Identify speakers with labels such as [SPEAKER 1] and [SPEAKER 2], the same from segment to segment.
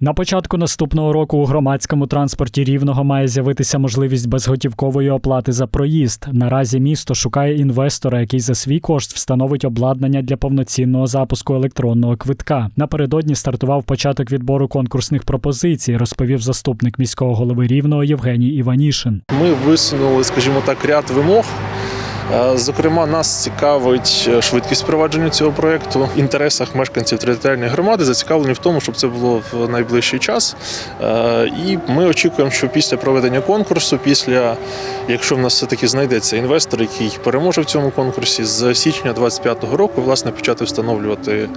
[SPEAKER 1] На початку наступного року у громадському транспорті рівного має з'явитися можливість безготівкової оплати за проїзд. Наразі місто шукає інвестора, який за свій кошт встановить обладнання для повноцінного запуску електронного квитка. Напередодні стартував початок відбору конкурсних пропозицій, розповів заступник міського голови рівного Євгеній Іванішин.
[SPEAKER 2] Ми висунули, скажімо так, ряд вимог. Е, Зокрема, нас цікавить е, швидкість впровадження цього проекту. В інтересах мешканців територіальної громади зацікавлені в тому, щоб це було в найближчий час. Е, І ми очікуємо, що після проведення конкурсу, після якщо в нас все таки знайдеться інвестор, який переможе в цьому конкурсі, з січня 2025 року власне почати встановлювати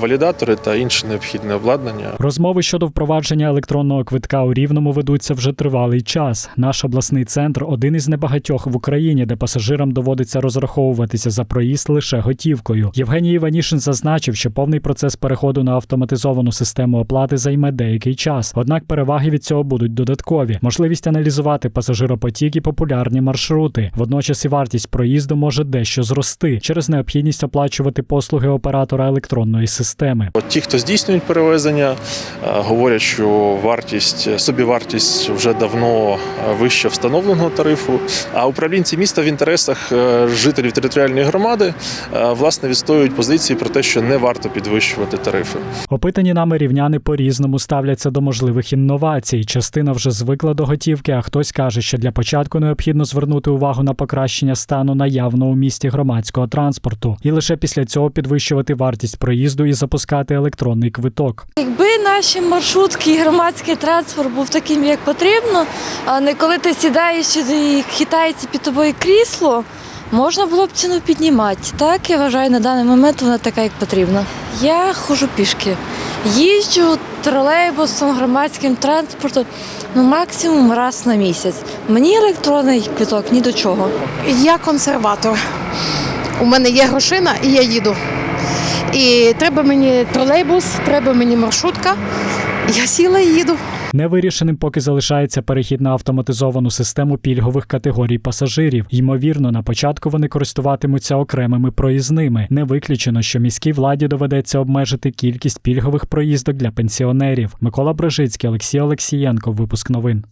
[SPEAKER 2] валідатори та інше необхідне обладнання.
[SPEAKER 1] Розмови щодо впровадження електронного квитка у Рівному ведуться вже тривалий час. Наш обласний центр один із небагатьох в Україні, де пасажирам доводиться розраховуватися за проїзд лише готівкою. Євгеній Іванішин зазначив, що повний процес переходу на автоматизовану систему оплати займе деякий час. Однак переваги від цього будуть додаткові: можливість аналізувати пасажиропотік і популярні маршрути. Водночас і вартість проїзду може дещо зрости через необхідність оплачувати послуги оператора електронної системи.
[SPEAKER 2] От ті, хто здійснюють перевезення, е, говорять, що вартість, собівартість вже давно е, вища встановленого тарифу. А управлінці міста в інтересах е, жителів територіальної громади е, власне відстоюють позиції про те, що не варто підвищувати тарифи.
[SPEAKER 1] Опитані нами рівняни по-різному ставляться до можливих інновацій. Частина вже звикла до готівки, а хтось каже, що для початку необхідно звернути увагу на покращення стану наявного у місті громадського транспорту, і лише після цього підвищувати вартість проїзду і запускати електронний квиток.
[SPEAKER 3] Якби наші маршрутки і громадський транспорт був таким, як потрібно, а не коли ти сідаєш і хитається під тобою крісло, можна було б ціну піднімати. Так, я вважаю, на даний момент вона така, як потрібна. Я ходжу пішки. Їжджу тролейбусом, громадським транспортом ну максимум раз на місяць. Мені електронний квиток ні до чого.
[SPEAKER 4] Я консерватор. У мене є грошина і я їду. І треба мені тролейбус, треба мені маршрутка. Я сіла і їду.
[SPEAKER 1] Невирішеним поки залишається перехід на автоматизовану систему пільгових категорій пасажирів. Ймовірно, на початку вони користуватимуться окремими проїзними. Не виключено, що міській владі доведеться обмежити кількість пільгових проїздок для пенсіонерів. Микола Брежицький, Олексій Олексієнко. Випуск новин.